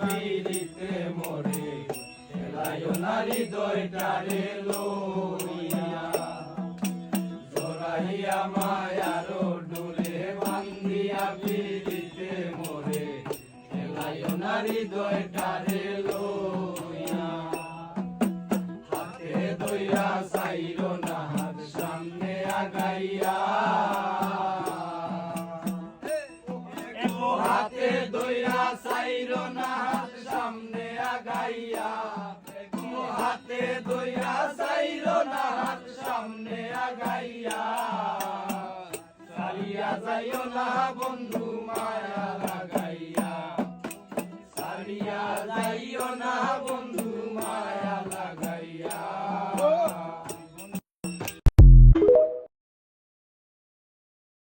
পিড়িতে মরে, খেলায় নারী দয়টারে লইয়া। জোরাইয়া মায়ার ডুলে বান্দিয়া মরে নারী দয়টারে লইয়া। হাতে দইয়া না, হাত সামনে আগাইয়া হাত দইয়া সাইর না সামনে আগাইয়া। সারিয়া যাইও না বন্ধু মায়া লাগাইয়া সারিয়া যাইও না বন্ধু